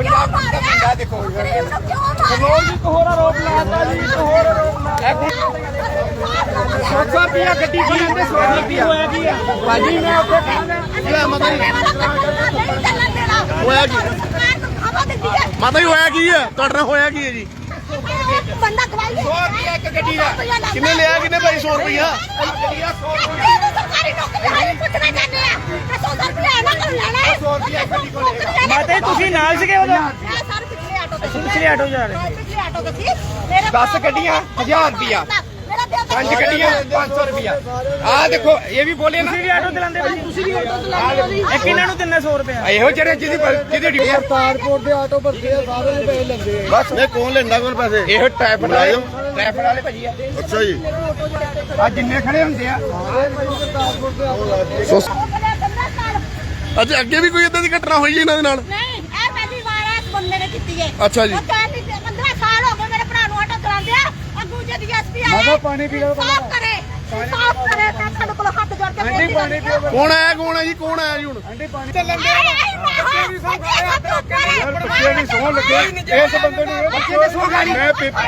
ਪੰਜਾਬ ਦਾ ਝੰਡਾ ਦੇਖੋ ਲੋਕ ਇੱਕ ਹੋਰ ਆਰੋਪ ਲਾਤਾ ਜੀ ਇੱਕ ਹੋਰ ਆਰੋਪ ਸੌ ਰੁਪਿਆ ਗੱਡੀ ਕੋਲ ਲੈਂਦੇ 100 ਰੁਪਿਆ ਹੋਇਆ ਕੀ ਆ? ਭਾਜੀ ਮੈਂ ਉੱਥੇ ਖੜਾ ਲੈ ਮਤਲਬ ਹੋਇਆ ਕੀ? ਦਿੰਦੀ ਹੈ ਮਾਤਾ ਜੀ ਹੋਇਆ ਕੀ ਹੈ ਤੁਹਾਡੇ ਨਾਲ ਹੋਇਆ ਕੀ ਹੈ ਜੀ? ਬੰਦਾ ਖਵਾਈ 100 ਰੁਪਿਆ ਇੱਕ ਗੱਡੀ ਦਾ। ਕਿੰਨੇ ਲਿਆ ਕਿੰਨੇ ਭਾਈ 100 ਰੁਪਇਆ ਸਰਕਾਰੀ ਨੌਕਰੀ ਵਾਲੇ ਪੁੱਛਣਾ ਚਾਹੁੰਦੇ ਆ 100 ਰੁਪਏ ਇਹਨਾਂ ਕੋਲ ਲੈਣਾ ਹੈ 100 ਰੁਪਿਆ ਗੱਡੀ ਕੋਲ ਲੈਣਾ ਮਾਤਾ ਜੀ ਤੁਸੀਂ ਨਾਲ ਸੀਗੇ ਉਦੋਂ ਸਰ ਪਿਛਲੇ ਆਟੋ ਤੇ ਸੀ। ਪਿਛਲੇ ਆਟੋ ਜਾ ਰਹੇ। ਪਿਛਲੇ ਆਟੋ ਤੇ ਸੀ ਮੇਰੇ ਦਸ ਗੱਡੀਆਂ, ਹਜ਼ਾਰ ਰੁਪਈਆ। ਮੇਰਾ ਦਿਲ ਤਾਂ ਪੰਜ ਗੱਡੀਆਂ 500 ਰੁਪਿਆ ਆ ਦੇਖੋ ਇਹ ਵੀ ਬੋਲੇ ਨਾ। ਤੁਸੀਂ ਵੀ ਆਟੋ ਚਲਾਉਂਦੇ ਭਾਜੀ ਤੁਸੀਂ ਵੀ ਆਟੋ ਚਲਾਉਂਦੇ ਇੱਕ ਇਹਨਾਂ ਨੂੰ ਦਿੰਦੇ 100 ਰੁਪਏ ਇਹੋ ਜਿਹੜੇ ਜਿਹਦੀ ਜਿਹਦੀ ਡਿਊਟੀ ਕਾਰਪੋਰਟ ਦੇ ਆਟੋ ਭਰਦੇ ਆ ਸਾਰੇ ਪੈਸੇ ਲੈਂਦੇ ਆ। ਬਸ ਨਹੀਂ ਕੌਣ ਲੈਂਦਾ ਕੋਲ ਪੈਸੇ? ਇਹੋ ਟ੍ਰੈਫਿਕ ਵਾਲੇ ਟ੍ਰੈਫਿਕ ਵਾਲੇ ਭਾਜੀ ਆ। ਅੱਛਾ ਜੀ। ਆ ਜਿੰਨੇ ਖੜੇ ਹੁੰਦੇ ਆ। ਅੱਜ ਅੱਗੇ ਵੀ ਕੋਈ ਇਦਾਂ ਦੀ ਘਟਨਾ ਹੋਈ ਹੈ ਇਹਨਾਂ ਦੇ ਨਾਲ ਨਹੀਂ ਇਹ ਪਹਿਲੀ ਵਾਰ ਹੈ ਇਸ ਬੰਦੇ ਨੇ ਕੀਤੀ ਹੈ ਅੱਛਾ ਜੀ। ਉਹ ਕਹਿੰਦੀ ਸੀ, 15 ਸਾਲ ਹੋ ਗਏ ਮੇਰੇ ਭਰਾ ਨੂੰ ਆਟੋ ਚਲਾਉਂਦੇ ਆ ਅੱਗੂ ਜੇ ਡੀਐਸਪੀ ਆਇਆ ਮਾਤਾ ਪਾਣੀ ਪੀ ਲਓ ਸਾਫ਼ ਕਰੇ ਸਾਫ਼ ਕਰੇ ਮੈਂ ਤੁਹਾਡੇ ਕੋਲ ਹੱਥ ਜੋੜ ਕੇ ਬੇਨਤੀ ਪਾਣੀ ਕਰਦੀ ਹਾਂ। ਕੌਣ ਆਇਆ ਕੌਣ ਹੈ ਜੀ ਕੌਣ ਆਇਆ ਜੀ ਹੁਣ? ਆਂਟੀ ਪਾਣੀ ਚੱਲਣ ਦੇ। ਬੱਚੇ ਵੀ ਸੌ ਬੱਚੇ ਦੀ ਸੌਂ ਲੱਗੇ। ਇਸ ਬੰਦੇ ਨੂੰ ਇਹ ਬੱਚੇ ਦੇ ਸੌ ਗਾੜੀ ਮੈਂ ਪੇਪਰ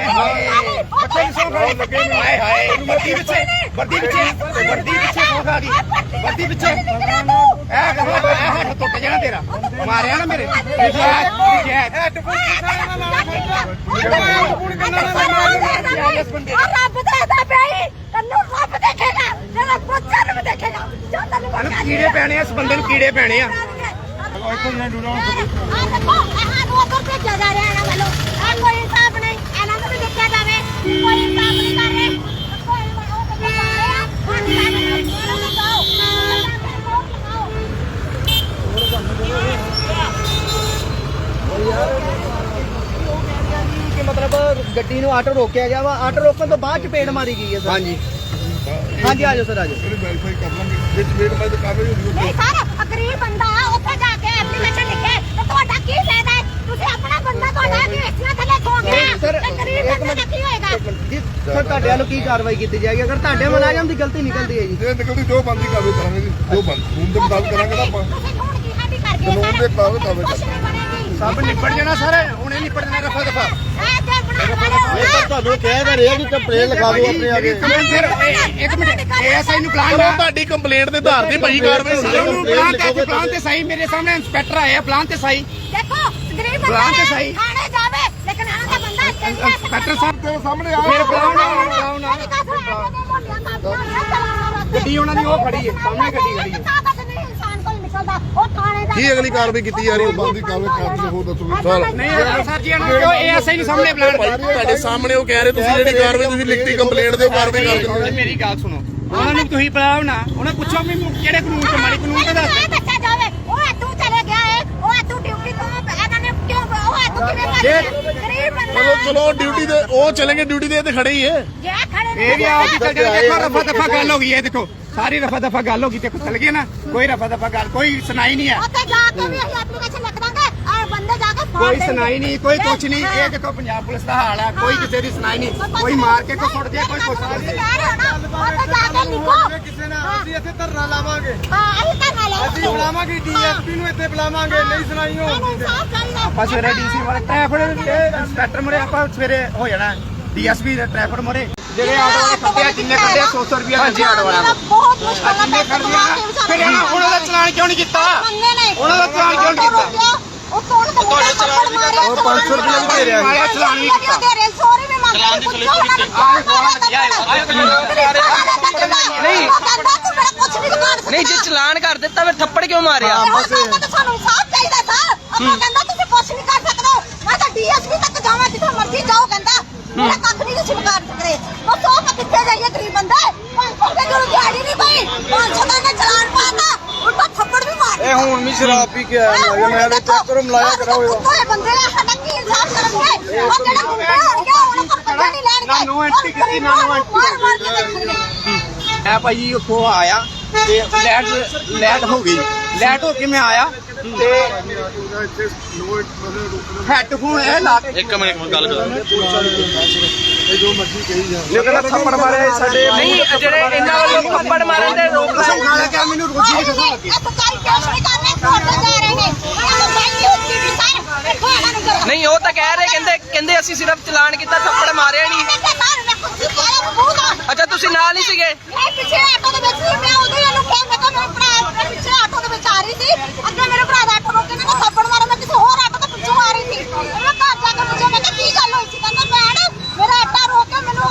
ਬੱਚੇ ਸੌ ਗਾੜੀ ਲੱਗੇ ਨੇ ਹਾਏ ਹਾਏ ਵਰਦੀ ਪਿੱਛੇ ਵਰਦੀ ਪਿੱਛੇ ਵਰਦੀ ਪਿੱਛੇ ਸੌ ਗਾੜੀ ਵਰਦੀ ਪਿੱਛੇ। ਇਹ ਕਹੋ ਇਹ ਹੱਥ ਟੁੱਟ ਤੇਰਾ ਮਾਰਿਆ ਨਾ ਮੇਰੇ ਜੈ ਰੱਬ ਦੇਖਦਾ ਪਿਆ ਤੈਨੂੰ ਰੱਬ ਦੇਖੇਗਾ ਤੇਰਾ। ਬੱਚਾ ਨੂੰ ਵੀ ਦੇਖੇਗਾ ਜੋ ਤੈਨੂੰ ਇਹਨੂੰ ਕੀੜੇ ਪੈਣੇ ਆ ਇਸ ਬੰਦੇ ਨੂੰ ਕੀੜੇ ਪੈਣੇ ਆ। ਆ ਦੇਖੋ ਇਹ ਨੂੰ ਉੱਧਰ ਭੇਜਿਆ ਜਾ ਰਿਹਾ ਇਹਨਾਂ ਵੱਲੋਂ ਇਹ ਕੋਈ ਹਿਸਾਬ ਨਹੀਂ ਇਹਨਾਂ ਨੂੰ ਵੀ ਦੇਖਿਆ ਜਾਵੇ ਕੋਈ ਹਿਸਾਬ ਨਹੀਂ ਕਰ ਰਹੇ ਕੋਈ ਉਹ ਕਿੱਥੇ ਜਾ ਰਹੇ ਆ ਹਾਂ ਇਹਨਾਂ ਨੂੰ ਜਾਓ ਜਾਓ ਕਿ ਮਤਲਬ ਗੱਡੀ ਨੂੰ ਆਟੋ ਰੋਕਿਆ ਗਿਆ ਵਾ ਆਟੋ ਰੋਕਣ ਤੋਂ ਬਾਅਦ ਚਪੇੜ ਮਾਰੀ ਗਈ ਹੈ ਸਰ। ਹਾਂਜੀ। ਹਾਂਜੀ ਆਜੋ ਸਰ ਆਜੋ ਵੈਰੀਫਾਈ ਕਰ ਲਾਂਗੇ। ਵਿੱਚ ਵੇਟ ਮੈਂ ਤਾਂ ਕਾਗਜ਼ ਨਹੀਂ ਸਰ ਗਰੀਬ ਬੰਦਾ ਉੱਥੇ ਜਾ ਕੇ ਐਪਲੀਕੇਸ਼ਨ ਲਿਖੇ ਤੇ ਤੁਹਾਡਾ ਕੀ ਫਾਇਦਾ ਹੈ? ਤੁਸੀਂ ਆਪਣਾ ਬੰਦਾ ਤੁਹਾਡਾ ਕਿ ਇਸਨਾ ਥੱਲੇ ਖੋ ਗਿਆ? ਸਰ ਗਰੀਬ ਇੱਕ ਬੰਦੇ ਦਾ ਕੀ ਹੋਏਗਾ? ਜੀ ਸਰ ਤੁਹਾਡੇ ਵੱਲੋਂ ਕੀ ਕਾਰਵਾਈ ਕੀਤੀ ਜਾਏਗੀ? ਅਗਰ ਤੁਹਾਡੇ ਮੁਲਾਜ਼ਮ ਦੀ ਗਲਤੀ ਨਿਕਲਦੀ ਹੈ ਜੀ। ਜੇ ਨਿਕਲਦੀ ਜੋ ਬੰਦੀ ਕਾਰਵਾਈ ਕਰਾਂਗੇ ਜੀ। ਜੋ ਬੰਦ ਖੂਨ ਦੇ ਮੁਤਾਬਕ ਕਰਾਂਗੇ ਤਾਂ ਆਪਾਂ। ਕਾਨੂੰਨ ਦੇ ਮੁਤਾਬਕ ਕਾਰਵਾਈ ਬਣੇਗੀ ਸਭ ਨਿਪਟ ਜਾਣਾ ਸਰ ਹੁਣੇ ਨਿਪਟ ਜਾਣਾ ਰਫਾ ਦਫਾ ਇਹ ਤੇ ਤਾਂ ਤੁਹਾਨੂੰ ਕਹਿ ਤਾਂ ਰਿਹਾ ਕਿ ਕੰਪਲੇਨ ਲਿਖਾ ਦਿਓ ਆਪਣੇ ਆਗੇ ਇੱਕ ਮਿੰਟ ਐਸਆਈ ਨੂੰ ਪਲਾਨ ਚਲੋ ਤੁਹਾਡੀ ਕੰਪਲੇਂਟ ਦੇ ਆਧਾਰ ਤੇ ਭਾਈ ਕਾਰਵਾਈ ਹੈ ਉਹਨੂੰ ਪਲਾਨ ਤੇ ਪਲਾਨ ਤੇ ਸਹੀ ਮੇਰੇ ਸਾਹਮਣੇ ਇੰਸਪੈਕਟਰ ਆਏ ਆ ਪਲਾਨ ਤੇ ਸਹੀ ਦੇਖੋ ਗਰੀਬ ਬੰਦਾ ਕੇ ਹੈ, ਸਹੀ। ਥਾਣੇ ਜਾਵੇ ਲੇਕਿਨ ਆਹ ਦਾ ਬੰਦਾ। ਇੰਸਪੈਕਟਰ ਸਾਹਿਬ ਤੇਰੇ ਸਾਹਮਣੇ ਆ ਫਿਰ ਨਾ ਨਾ ਚਲਾਉਣ ਵਾਸਤੇ। ਗੱਡੀ ਉਹਨਾਂ ਦੀ ਉਹ ਖੜੀ ਹੈ, ਸਾਹਮਣੇ ਗੱਡੀ ਖੜੀ ਹੈ। ਇਨਸਾਨ ਕੋਲ ਨਿਕਲਦਾ ਉਹ ਥਾਣੇ ਕੀ ਅਗਲੀ ਕਾਰਵਾਈ ਕੀਤੀ ਜਾ ਰਹੀ ਹੈ? ਬੰਦੀ ਕਾਰਵਾਈ ਕਰਦੇ ਹੋ ਦੱਸੋ ਸਾਲ ਨਹੀਂ ਸਰ ਜੀ ਇਹਨਾਂ ਨੂੰ ਇਹ ਐਸਆਈ ਨੂੰ ਸਾਹਮਣੇ ਭਾਈ ਪਲਾਨ ਤੁਹਾਡੇ ਸਾਹਮਣੇ ਉਹ ਕਹਿ ਰਹੇ ਤੁਸੀਂ ਜਿਹੜੀ ਕਾਰਵਾਈ ਤੁਸੀਂ ਲਿਖਤੀ ਕੰਪਲੇਂਟ ਦੇ ਕਾਰਵਾਈ ਕਰ ਦਿੰਦੇ ਮੇਰੀ ਗੱਲ ਸੁਣੋ। ਉਹਨਾਂ ਨੂੰ ਤੁਸੀਂ ਪਲਾਓ ਨਾ ਉਹਨਾਂ ਪੁੱਛੋ ਵੀ ਕਿਹੜੇ ਕਾਨੂੰਨ ਤੇ ਮਾੜੀ ਕਾਨੂੰਨ ਤੇ ਦੱਸ ਜਾਵੇ? ਉਹ ਚਲੇ ਗਿਆ ਹੈ ਉਹ ਇੱਥੋਂ ਡਿਊਟੀ ਤੋਂ ਇਹਨਾਂ ਨੇ ਕਿਉਂ ਉਹ ਇੱਥੋਂ ਕਿਵੇਂ ਭੱਜ ਗਿਆ ਗਰੀਬ ਬੰਦਾ। ਚਲੋ ਚਲੋ ਡਿਊਟੀ ਤੇ ਉਹ ਚਲੇਗੇ ਡਿਊਟੀ ਤੇ ਇਹ ਤੇ ਖੜੇ ਹੀ ਹੈ ਜੇ ਖੜੇ ਨੇ ਇਹ ਵੀ ਆਪ ਹੀ ਚੱਲ ਜਾਣਾ ਦੇਖੋ ਰਫਾ ਦਫਾ ਗੱਲ ਹੋ ਗਈ ਹੈ ਦੇਖੋ। ਸਾਰੀ ਰਫਾ ਦਫਾ ਗੱਲ ਹੋ ਗਈ ਦੇਖੋ ਚੱਲ ਗਏ ਨਾ ਕੋਈ ਰਫਾ ਦਫਾ ਗੱਲ ਕੋਈ ਸੁਣਾਈ ਨਹੀਂ ਹੈ ਉੱਥੇ ਜਾ ਕੇ ਵੀ ਅਸੀਂ ਐਪਲੀਕੇਸ਼ਨ ਲਿਖ ਦਾਂਗੇ ਔਰ ਬੰਦੇ ਜਾ ਕੇ ਕੋਈ। ਸੁਣਾਈ ਨਹੀਂ ਕੋਈ ਕੁਛ ਨਹੀਂ ਇਹ ਦੇਖੋ ਪੰਜਾਬ ਪੁਲਿਸ ਦਾ ਹਾਲ ਹੈ ਕੋਈ ਕਿਸੇ ਦੀ ਸੁਣਾਈ ਨਹੀਂ ਕੋਈ ਮਾਰ ਕੇ ਕੋਈ ਸੁੱਟ ਦੇ ਕੋਈ ਕੁਛ ਨਹੀਂ। ਉੱਥੇ ਜਾ ਕੇ ਲਿਖੋ। ਕਿਸੇ ਨੇ ਅਸੀਂ ਇੱਥੇ ਧਰਨਾ ਲਾਵਾਂਗੇ। ਹਾਂ ਅਸੀਂ ਤਾਂ ਨਾਲ ਅਸੀਂ ਬੁਲਾਵਾਂਗੇ ਡੀਐਸਪੀ ਨੂੰ ਇੱਥੇ ਬੁਲਾਵਾਂਗੇ ਨਹੀਂ ਸੁਣਾਈ ਹੋਊਗੀ ਤੇ। ਆਪਾਂ ਸਵੇਰੇ ਡੀਸੀ ਵਾਲੇ ਟ੍ਰੈਫਿਕ ਇੰਸਪੈਕਟਰ ਮਰੇ ਆਪਾਂ ਸਵੇਰੇ ਹੋ ਜਾਣਾ ਡੀਐਸਪੀ ਦੇ ਟ੍ਰੈਫਿਕ ਮਰੇ। ਜਿਹੜੇ ਆਟੋ ਵਾਲੇ ਖੱਤੇ ਆ ਜਿੰਨੇ ਖੱਤੇ ਆ? 100 ਰੁਪਏ ਦਿੰਦੇ ਆਟੋ ਵਾਲਿਆਂ ਨੂੰ ਬਹੁਤ ਮੁਸ਼ਕਲ ਆ ਜਿੰਨੇ ਖੜਦੇ ਆ? ਨਾ, ਫਿਰ ਇਹਨਾਂ ਉਹਨਾਂ ਦਾ ਚਲਾਨ ਕਿਉਂ ਨਹੀਂ ਕੀਤਾ? ਮੰਨੇ ਨਹੀਂ ਉਹਨਾਂ ਦਾ ਚਲਾਨ ਕਿਉਂ ਨਹੀਂ ਕੀਤਾ? ਉਹ ਕੌਣ ਤੇ ਤੁਹਾਡੇ ਚਲਾਨ ਵੀ ਕਰਦਾ ਉਹ 500 ਰੁਪਏ ਵੀ ਦੇ ਰਿਹਾ ਮਾਰਿਆ ਚਲਾਨ ਵੀ ਕੀਤਾ। ਦੇ ਰਹੇ ਸੋਰੀ ਵੀ ਮੰਗਦੇ ਚਲਾਨ ਦੀ ਸਲਿੱਪ ਆਹ ਫੋਨ ਲੱਗਿਆ ਨਹੀਂ ਨਹੀਂ ਜੇ ਚਲਾਨ ਕਰ ਦਿੱਤਾ ਫਿਰ ਥੱਪੜ ਕਿਉਂ ਮਾਰਿਆ? ਤਾਂ ਸਾਨੂੰ ਸਾਫ਼ ਚਾਹੀਦਾ ਸਰ ਆਪਾਂ ਕਹਿੰਦਾ ਤੁਸੀਂ ਕੁਛ ਨਹੀਂ ਕਰ ਸਕਦੇ। ਮੈਂ ਤਾਂ ਡੀਐਸਪੀ ਤੱਕ ਜਾਵਾਂ ਜਿੱਥੇ ਮਰਜ਼ੀ ਜਾਓ ਕਹਿੰਦਾ। ਮੇਰਾ ਕੱਖ ਨਹੀਂ ਤੁਸੀਂ ਕਰ ਸਕਦੇ ਬਸ ਉਹ ਆਪਾਂ ਕਿੱਥੇ ਜਾਈਏ ਗਰੀਬ ਬੰਦਾ 500 ਰੁਪਏ ਦੀ ਦਿਹਾੜੀ ਨਹੀਂ ਪਈ 500 ਦਾ ਇਹਨੇ ਚਲਾਨ ਪਾਤਾ ਉਲਟਾ ਵੀ ਇਹ ਹੁਣ ਵੀ ਸ਼ਰਾਬ ਪੀ ਕੇ ਆਇਆ ਮੈਂ ਮੈਂ ਤੇ ਚੈੱਕ ਕਰੋ ਮਲਾਇਆ ਕਰਾਓ ਇਹਦਾ। ਇਹ ਬੰਦੇ ਆ ਸਾਡਾ ਕੀ ਇਨਸਾਫ ਕਰਨਗੇ? ਉਹ ਜਿਹੜਾ ਗੁੰਡੇ ਹੋਣਗੇ ਉਹਨਾਂ ਕੋਲ ਪਤਾ ਨਹੀਂ ਲੈਣਗੇ ਨਾ no entry ਕੀਤੀ, ਨਾ ਕੇ ਦੇਖਣਗੇ। ਮੈਂ ਭਾਈ ਉੱਥੋਂ ਆਇਆ ਤੇ ਲੈਟ ਲੈਟ ਹੋ ਗਈ। ਲੈਟ ਹੋ ਕੇ ਮੈਂ ਆਇਆ ਤੇ ਹੈੱਡਫੋਨ ਇਹ ਲਾ ਕੇ ਇੱਕ ਮਿੰਟ ਗੱਲ ਕਰੋ। ਇਹ ਜੋ ਮਰਜ਼ੀ ਕਹੀ ਜਾ ਇਹ ਕਹਿੰਦਾ ਥੱਪੜ ਮਾਰਿਆ ਸਾਡੇ ਨਹੀਂ ਜਿਹੜੇ ਇਹਨਾਂ ਵੱਲੋਂ ਥੱਪੜ ਮਾਰਨ ਦੇ ਰੋਕ ਲਾਏ ਖਾਣਾ ਕਿ ਮੈਨੂੰ ਰੋਜੀ ਦੀ ਖਸਮ ਲੱਗੀ ਇਹ ਸਰਕਾਰੀ ਕੇਸ ਨਹੀਂ ਕਰਨੇ ਕੋਰਟ ਜਾ ਰਹੇ ਨੇ। ਉਹਨਾਂ ਨੂੰ ਬੈਠੀ ਹੁੰਦੀ ਵੀ ਸਰ ਦੇਖੋ ਇਹਨਾਂ ਨਹੀਂ ਉਹ ਤਾਂ ਕਹਿ ਰਹੇ ਕਹਿੰਦੇ ਕਹਿੰਦੇ ਅਸੀਂ ਸਿਰਫ ਚਲਾਨ ਕੀਤਾ ਥੱਪੜ ਮਾਰਿਆ ਨਹੀਂ। ਅੱਛਾ ਤੁਸੀਂ ਨਾਲ ਹੀ ਸੀਗੇ? ਮੈਂ ਪਿੱਛੇ ਆਟੋ ਦੇ ਵਿੱਚ ਸੀ ਮੈਂ ਹੀ ਉਹਨੂੰ ਕਿਹਾ ਮੈਂ ਕਿਹਾ ਪਿੱਛੇ ਆਟੋ ਦੇ ਵਿੱਚ ਆ ਰਹੀ ਸੀ। ਅੱਗੇ ਮੇਰੇ ਭਰਾ ਦਾ ਆਟੋ ਰੋਕ ਕੇ ਮੈਨੂੰ ਥੱਪੜ ਮਾਰਿਆ ਮੈਂ ਕਿਸੇ ਹੋਰ ਆਟੋ ਤੋਂ ਪਿੱਛੋਂ ਆ ਰਹੀ ਸੀ ਮੈਂ ਘਰ ਜਾ ਕੇ ਪੁੱਛਿਆ ਮੈਂ ਕਿਹਾ ਕੀ ਗੱਲ ਹੋਈ ਸੀ ਕਹਿੰਦਾ ਭੈਣ ਮੇਰਾ ਆਟਾ ਰੋਕ ਕੇ ਮੈਨੂੰ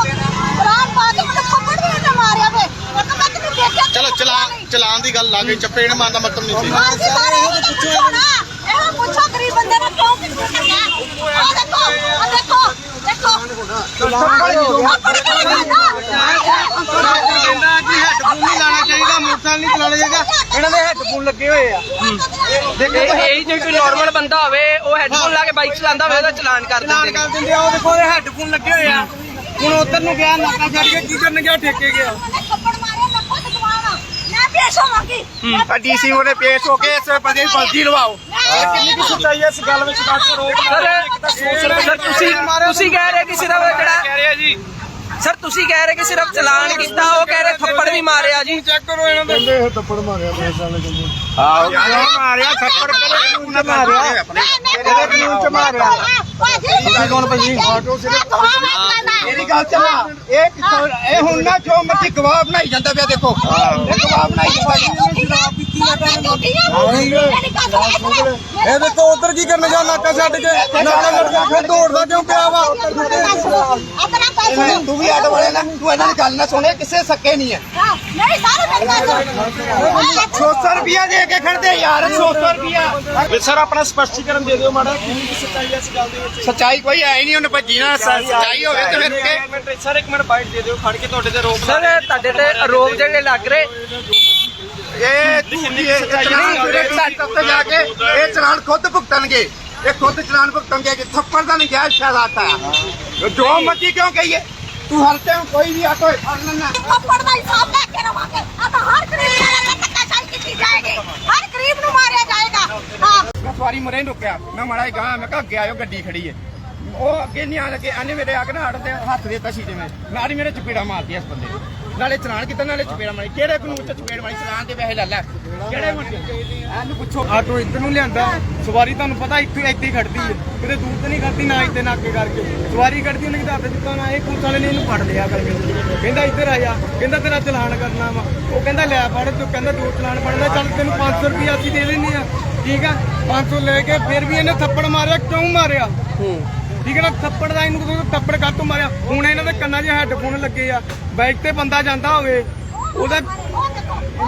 ਬਰਾਨ ਪਾ ਕੇ ਮੈਨੂੰ ਥੱਪੜ ਵੀ ਉਹਨੇ ਮਾਰਿਆ ਵੇ ਮੈਂ ਕਿਹਾ ਮੈਂ ਤੈਨੂੰ ਦੇਖਿਆ ਚਲੋ ਚਲਾ ਚਲਾਨ ਦੀ ਗੱਲ ਲਾ ਗਈ ਚਪੇੜ ਮਾਰਨ ਦਾ ਮਤਲਬ ਨਹੀਂ ਸੀ। ਹਾਂ ਜੀ ਸਾਰੇ ਇਹ ਤਾਂ ਪੁੱਛੋ ਨਾ ਇਹ ਪੁੱਛੋ ਗਰੀਬ ਬੰਦੇ ਨੂੰ ਕਿਉਂ ਕਿੱਥੇ ਕਰਨਾ ਆ ਦੇਖੋ ਆ ਦੇਖੋ ਦੇਖੋ। ਥੱਪੜ ਕਿਉਂ ਮਾਰਦਾ ਕਹਿੰਦਾ ਕਿ ਹੈਡਫੋਨ ਨਹੀਂ ਲਾਣਾ ਚਾਹੀਦਾ ਮੋਟਰਸਾਈਕਲ ਨਹੀਂ ਚਲਾਉਣਾ ਚਾਹੀਦਾ। ਇਹਨਾਂ ਦੇ ਹੈਡਫੋਨ ਲੱਗੇ ਹੋਏ ਆ। ਇਹ ਇਹ ਜੇ ਕੋਈ ਨਾਰਮਲ ਬੰਦਾ ਹੋਵੇ ਉਹ ਹੈਡਫੋਨ ਲਾ ਕੇ ਬਾਈਕ ਚਲਾਉਂਦਾ ਹੋਵੇ ਉਹਦਾ ਚਲਾਨ ਕਰ ਚਲਾਨ ਦਿੰਦੇ ਕਰ ਨੇ। ਦਿੰਦੇ ਆ ਉਹ ਦੇਖੋ ਇਹ ਹੈਡਫੋਨ ਲੱਗੇ ਹੋਏ ਆ। ਹੁਣ ਉਧਰ ਨੂੰ ਗਿਆ ਨਾਕਾ ਛੱਡ ਕੇ ਕੀ ਕਰਨ ਗਿਆ ਠੇਕੇ ਗਿਆ ਥੱਪੜ ਮਾਰਿਆ ਮੈਂ ਖੁਦ ਗਵਾਣਾ ਮੈਂ ਪੇਸ਼ ਹੋਵਾਂਗੀ। ਡੀਸੀ ਉਹਨੇ ਪੇਸ਼ ਹੋ ਕੇ ਇਸ ਬੰਦੇ ਦੀ ਬਲਦੀ ਲਵਾਓ। ਕਿੰਨੀ ਕੁ ਸੱਚਾਈ ਇਸ ਗੱਲ ਵਿੱਚ? ਦੱਸ ਰੋਕ ਸਰ ਸਰ ਤੁਸੀਂ ਤੁਸੀਂ ਕਹਿ ਰਹੇ ਕਿ ਸਿਰਫ ਜਿਹੜਾ ਕਹਿ ਰਿਹਾ ਜੀ। ਸਰ ਤੁਸੀਂ ਕਹਿ ਰਹੇ ਕਿ ਸਿਰਫ ਚਲਾਨ ਕੀਤਾ ਉਹ ਕਹਿ ਰਹੇ ਥੱਪੜ ਵੀ ਮਾਰਿਆ ਜੀ। ਚੈੱਕ ਕਰੋ ਇਹਨਾਂ ਦੇ। ਆਹੋ। ਮਾਰਿਆ ਥੱਪੜ ਕਰੇ ਤੂੰ ਨਾ ਮਾਰਿਆ? ਆਪਣੇ ਇਹਦੇ ਕਾਨੂੰਨ ਚ ਮਾਰਿਆ। ਭਾਜੀ ਕੌਣ ਭਾਜੀ? ਆਟੋ ਸਿਰਫ ਮੇਰੀ ਗੱਲ ਚੱਲਾ ਇਹ ਕਿੱਥੋਂ ਇਹ ਹੁਣ ਨਾ ਜੋ ਮਰਜ਼ੀ ਗਵਾਹ ਬਣਾਈ ਜਾਂਦਾ ਪਿਆ ਦੇਖੋ। ਇਹ ਗਵਾਹ ਬਣਾਈ ਜਾਂਦਾ ਇਹ ਦੇਖੋ ਉਧਰ ਕੀ ਕਰਨ ਗਿਆ ਨਾਕਾ ਛੱਡ ਕੇ ਨਾਕਾ ਛੱਡ ਕੇ ਫਿਰ ਦੌੜਦਾ ਕਿਉਂ ਪਿਆ ਵਾ? ਪੈਸੇ ਤੂੰ ਵੀ ਆਟੋ ਵਾਲੇ ਨਾ ਤੂੰ ਇਹਨਾਂ ਦੀ ਗੱਲ ਨਾ ਸੁਣੇ ਕਿਸੇ ਸੱਕੇ ਨਹੀਂ ਹੈ। ਨਹੀਂ ਸਾਰੇ ਮੇਰੇ ਪੈਸੇ 600 ਰੁਪਿਆ ਦੇ ਕੇ ਖੜਦੇ ਯਾਰ 600 ਰੁਪਿਆ ਸਰ ਆਪਣਾ ਸਪਸ਼ਟੀਕਰਨ ਦੇ ਦਿਓ ਮਾੜਾ। ਕੁ ਸੱਚਾਈ ਹੈ ਇਸ ਗੱਲ ਦੇ ਵਿੱਚ ਸੱਚਾਈ ਕੋਈ ਹੈ ਨਹੀਂ ਉਹਨੇ ਭੱਜੀ ਨਾ ਸੱਚਾਈ ਹੋਵੇ ਤੇ ਫਿਰ ਕੇ ਮਿੰਟ ਸਰ ਇੱਕ ਮਿੰਟ ਬਾਈਟ ਦੇ ਦਿਓ ਖੜ ਕੇ ਤੁਹਾਡੇ ਤੇ ਰੋਕ ਸਰ ਤੁਹਾਡੇ ਤੇ ਆਰੋਪ ਜਿਹੜੇ ਲੱਗ ਰਹੇ। ਇਹ ਝੂਠੀ ਹੈ ਜਿਹੜੇ ਸੈਟਅਪ ਤੇ ਜਾ ਕੇ ਇਹ ਚਲਾਨ ਖੁਦ ਭੁਗਤਣਗੇ। ਇਹ ਖੁਦ ਚਲਾਨ ਭੁਗਤਣਗੇ ਕਿ ਥੱਪੜ ਦਾ ਨਜਾਇਜ਼ ਫਾਇਦਾ ਆਤਾ ਹੈ। ਜੋ ਮਰਜ਼ੀ ਕਿਉਂ ਕਹੀਏ ਤੂੰ ਹਰ ਟਾਈਮ ਕੋਈ ਵੀ ਆਟੋ ਫੜ ਲੈਣਾ ਥੱਪੜ ਦਾ ਹਿਸਾਬ ਲੈ ਕੇ ਰਵਾਂਗੇ। ਆ ਤਾਂ ਹਰ ਗਰੀਬ ਨਾਲ ਧੱਕਾਸ਼ਾਹੀ ਕੀਤੀ ਜਾਏਗੀ। ਹਰ ਗਰੀਬ ਨੂੰ ਮਾਰਿਆ ਜਾਏਗਾ। ਹਾਂ। ਮੈਂ ਸਵਾਰੀ ਮਰੇ ਰੁਕਿਆ। ਮੈਂ ਮਾੜਾ ਹੀ ਗਾਂ ਮੈਂ ਕਿਹਾ ਅੱਗੇ ਆਇਓ ਗੱਡੀ ਖੜੀ ਹੈ ਉਹ ਅੱਗੇ ਨਹੀਂ ਆ ਲੱਗੇ ਇਹਨੇ ਮੇਰੇ ਆ ਕੇ ਨਾ ਹੱਥ ਦੇ ਹੱਥ ਦੇ ਤਾ ਸੀ ਜਿਵੇਂ ਨਾਲੀ ਮੇਰੇ ਚਪੇੜਾ ਮਾਰਦੀ ਇਸ ਬੰਦੇ ਨੇ। ਨਾਲੇ ਚਲਾਨ ਕੀਤਾ ਨਾਲੇ ਚਪੇੜਾ ਮਾਰੀ। ਕਿਹੜੇ ਕਾਨੂੰਨ ਚ ਚਪੇੜ ਮਾਰੀ? ਚਲਾਨ ਦੇ ਪੈਸੇ ਲੈ ਲੈ। ਕਿਹੜੇ ਮੁੰਡੇ ਇਹਨੂੰ ਪੁੱਛੋ। ਆਟੋ ਇੱਧਰ ਨੂੰ ਲਿਆਂਦਾ। ਸਵਾਰੀ ਤੁਹਾਨੂੰ ਪਤਾ ਇੱਥੇ ਇੱਥੇ ਹੀ ਖੜਦੀ ਹੈ। ਕਿਤੇ ਦੂਰ ਤੇ ਨਹੀਂ ਖੜਦੀ ਨਾ ਇੱਥੇ ਨਾਕੇ ਕਰਕੇ। ਸਵਾਰੀ ਖੜਦੀ ਉਹਨੇ ਦੱਸ ਦਿੱਤਾ ਨਾ ਇਹ ਪੁਲਿਸ ਵਾਲੇ ਨੇ ਇਹਨੂੰ ਫੜ ਲਿਆ ਕਰਕੇ। ਕਹਿੰਦਾ ਇੱਧਰ ਆ ਜਾ। ਕਹਿੰਦਾ ਤੇਰਾ ਚਲਾਨ ਕਰਨਾ ਵਾ। ਉਹ ਕਹਿੰਦਾ ਲੈ ਫੜ ਤੂੰ ਕਹਿੰਦਾ ਦੋ ਚਲਾਨ ਫੜਦਾ ਚੱਲ ਤੈਨੂੰ 500 ਰੁਪਏ ਅਸੀਂ ਦੇ ਦਿੰਦੇ ਆ ਠੀਕ ਆ? 500 ਲੈ ਕੇ ਫਿਰ ਵੀ ਇਹਨੇ ਥੱਪੜ ਮਾਰਿਆ ਕਿਉਂ ਮਾਰਿਆ? ਠੀਕ ਹੈ ਨਾ? ਥੱਪੜ ਦਾ ਇਹਨੂੰ ਕਦੋਂ ਥੱਪੜ ਕਾਤੋਂ ਮਾਰਿਆ? ਹੁਣ ਇਹਨਾਂ ਦੇ ਕੰਨਾਂ 'ਚ ਹੈੱਡਫੋਨ ਲੱਗੇ ਆ। ਬਾਈਕ ਤੇ ਬੰਦਾ ਜਾਂਦਾ ਹੋਵੇ ਉਹਦਾ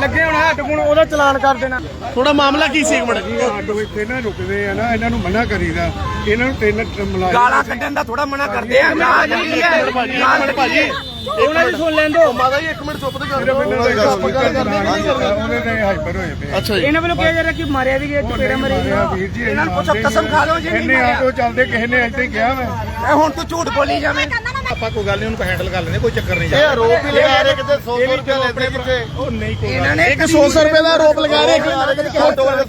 ਲੱਗੇ ਹੁਣ ਹੈੱਡਫੋਨ ਉਹਦਾ ਚਲਾਨ ਕਰ ਦੇਣਾ। ਥੋੜਾ ਮਾਮਲਾ ਕੀ ਸੀ ਇੱਕ ਮਿੰਟ? ਆਟੋ ਇੱਥੇ ਨਾ ਰੁਕਦੇ ਆ ਨਾ ਇਹਨਾਂ ਨੂੰ ਮਨਾ ਕਰੀਦਾ। ਇਹਨਾਂ ਨੂੰ ਤਿੰਨ ਮੁਲਾਜ਼ਮ ਗਾਲਾਂ ਕੱਢਣ ਦਾ ਥੋੜਾ ਮਨਾ ਕਰਦੇ ਆ ਨਾ ਜਾਂਦੀ ਹੈ ਮਿੰਟ ਭਾਜੀ ਉਹਨਾਂ ਦੀ ਸੁਣ ਲੈਂਦੋ ਮਾਤਾ ਜੀ ਇੱਕ ਮਿੰਟ ਚੁੱਪ ਤੇ ਕਰ ਉਹਦੇ ਨੇ ਹਾਈਪਰ ਹੋਏ ਪਏ ਅੱਛਾ ਜੀ। ਇਹਨਾਂ ਵੱਲੋਂ ਕਿਹਾ ਜਾ ਰਿਹਾ ਕਿ ਮਾਰਿਆ ਵੀ ਗਿਆ ਚਪੇੜਾ ਮਾਰੀ ਜੀ ਇਹਨਾਂ ਨੂੰ ਪੁੱਛੋ ਕਸਮ ਖਾ ਲਓ ਜੀ ਇਹਨੇ। ਆਟੋ ਚੱਲਦੇ ਕਿਸੇ ਨੇ ਇੱਥੇ ਕਿਹਾ ਮੈਂ ਇਹ ਹੁਣ ਤੂੰ ਝੂਠ ਬੋਲੀ ਜਾਵੇਂ। ਆਪਾਂ ਕੋਈ ਗੱਲ ਨਹੀਂ ਉਹਨੂੰ ਹੈਂਡਲ ਕਰ ਲੈਂਦੇ ਕੋਈ ਚੱਕਰ ਨਹੀਂ ਇਹ ਆਰੋਪ ਹੀ ਲਗਾ ਰਹੇ ਕਿਤੇ 100 ਰੁਪਏ ਲੈਂਦੇ ਕਿਤੇ ਉਹ ਨਹੀਂ ਕੋਈ ਇਹਨਾਂ ਨੇ ਇੱਕ 100 ਰੁਪਏ ਦਾ ਆਰੋਪ ਲਗਾ ਰਹੇ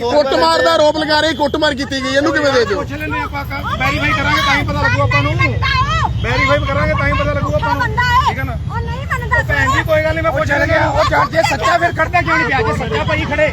ਕੁੱਟਮਾਰ ਦਾ ਆਰੋਪ ਲਗਾ ਰਹੇ ਕੁੱਟਮਾਰ ਕੀਤੀ ਗਈ ਇਹਨੂੰ ਕਿਵੇਂ ਦੇ ਦਿਓ? ਪੁੱਛ ਲੈਂਦੇ ਆਪਾਂ ਵੈਰੀਫਾਈ ਕਰਾਂਗੇ ਤਾਂ ਹੀ ਪਤਾ ਲੱਗੂ ਆਪਾਂ ਨੂੰ। ਵੈਰੀਫਾਈ ਕਰਾਂਗੇ ਤਾਂ ਹੀ ਪਤਾ ਲੱਗੂ ਆਪਾਂ ਨੂੰ। ਠੀਕ ਹੈ ਨਾ? ਉਹ ਨਹੀਂ ਮੰਨਦਾ ਭੈਣ ਜੀ ਕੋਈ ਗੱਲ ਨਹੀਂ ਮੈਂ ਪੁੱਛ ਗਿਆ ਉਹ ਜੱਜ ਜੇ ਸੱਚਾ ਫਿਰ ਖੜਦਾ ਕਿਉਂ ਨਹੀਂ ਪਿਆ? ਜੇ ਸੱਚਾ ਭਾਈ ਖੜੇ।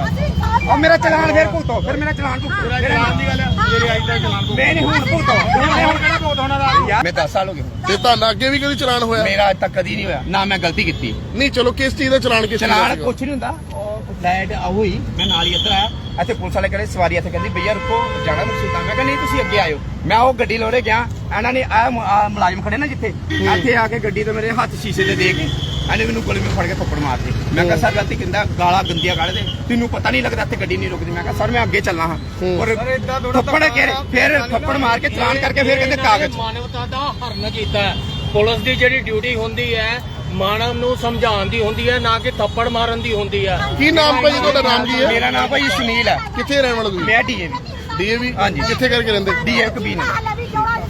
ਉਹ ਮੇਰਾ ਚਲਾਨ ਫਿਰ ਭੁਗਤੋ ਫਿਰ ਮੇਰਾ ਚਲਾਨ ਭੁਗਤੋ। ਚਲਾਨ ਦੀ ਗੱਲ ਹੈ ਮੇਰੇ ਆਈ ਦਾ ਚਲਾਨ ਕੋ ਮੈਂ ਨਹੀਂ ਹੁਣ ਭੁਗਤੋ। ਹੁਣ ਹੁਣ ਕਿਹੜਾ ਬਹੁਤ ਹੋਣਾ ਦਾ? ਯਾਰ ਮੈਂ 10 ਸਾਲ ਹੋ ਗਏ ਤੇ ਤੁਹਾਨੂੰ ਅੱਗੇ ਵੀ ਕਦੀ ਚਲਾਨ ਹੋਇਆ? ਮੇਰਾ ਅੱਜ ਤੱਕ ਕਦੀ ਨਹੀਂ ਹੋਇਆ। ਨਾ ਮੈਂ ਗਲਤੀ ਕੀਤੀ। ਨਹੀਂ ਚਲੋ ਕਿਸ ਚੀਜ਼ ਦਾ ਚਲਾਨ ਕਿਸ ਚੀਜ਼ ਦਾ ਚਲਾਨ? ਕੁਛ ਨਹੀਂ ਹੁੰਦਾ। ਉਹ ਲਾਈਟ ਹੋਈ ਮੈਂ ਨਾਲ ਹੀ ਇੱਧਰ ਆਇਆ। ਇੱਥੇ ਪੁਲਿਸ ਵਾਲੇ ਕਹਿੰਦੇ ਸਵਾਰੀ ਇੱਥੇ ਕਹਿੰਦੀ ਭਈਆ ਰੁਕੋ ਜਾਣਾ ਮਕਸੂਦ ਆ ਮੈਂ ਕਿਹਾ ਨਹੀਂ ਤੁਸੀਂ ਅੱਗੇ ਆਇਓ। ਮੈਂ ਉਹ ਗੱਡੀ ਲੋਰੇ ਗਿਆ। ਇਹਨਾਂ ਨੇ ਆ ਮੁਲਾਜ਼ਮ ਖੜੇ ਨਾ ਜਿੱਥੇ ਇੱਥੇ ਆ ਕੇ ਗੱਡੀ ਤੇ ਮੇਰੇ ਹੱਥ ਸ਼ੀਸ਼ੇ ਤੇ ਦੇ ਕੇ ਇਹਨੇ ਮੈਨੂੰ ਗੋਲੀ ਵਿੱਚ ਫੜ ਕੇ ਥੱਪੜ ਮਾਰਦੇ ਮੈਂ ਕਿਹਾ ਸਰ ਗਲਤੀ ਕਿੰਦਾ? ਗਾਲਾਂ ਗੰਦੀਆਂ ਕੱਢਦੇ ਤੈਨੂੰ ਪਤਾ ਨਹੀਂ ਲੱਗਦਾ ਇੱਥੇ ਗੱਡੀ ਨਹੀਂ ਰੁਕਦੀ। ਮੈਂ ਕਿਹਾ ਸਰ ਮੈਂ ਅੱਗੇ ਚੱਲਣਾ ਹਾਂ। ਔਰ ਥੱਪੜ ਕੇ ਫਿਰ ਥੱਪੜ ਮਾਰ ਕੇ ਚਲਾਨ ਕਰਕੇ ਫਿਰ ਕਹਿੰਦੇ ਕਾਗਜ਼। ਮਾਨਵਤਾ ਦਾ ਹਰਨ ਕੀਤਾ ਹੈ। ਪੁਲਿਸ ਦੀ ਜਿਹੜੀ ਡਿਊਟੀ ਹੁੰਦੀ ਹੈ ਮਾਨਵ ਨੂੰ ਸਮਝਾਉਣ ਦੀ ਹੁੰਦੀ ਹੈ ਨਾ ਕਿ ਥੱਪੜ ਮਾਰਨ ਦੀ ਹੁੰਦੀ ਹੈ। ਕੀ ਨਾਮ ਭਾਜੀ ਤੁਹਾਡਾ ਨਾਮ ਕੀ ਹੈ? ਮੇਰਾ ਨਾਮ ਭਾਈ ਸੁਨੀਲ ਹੈ। ਕਿੱਥੇ ਰਹਿਣ ਵਾਲੇ ਤੁਸੀਂ? ਮੈਂ ਡੀਏਵੀ ਡੀਏਵੀ ਹਾਂਜੀ। ਕਿੱਥੇ ਕਰਕੇ ਰਹਿੰਦੇ? ਡੀਏ ਕਬੀਨ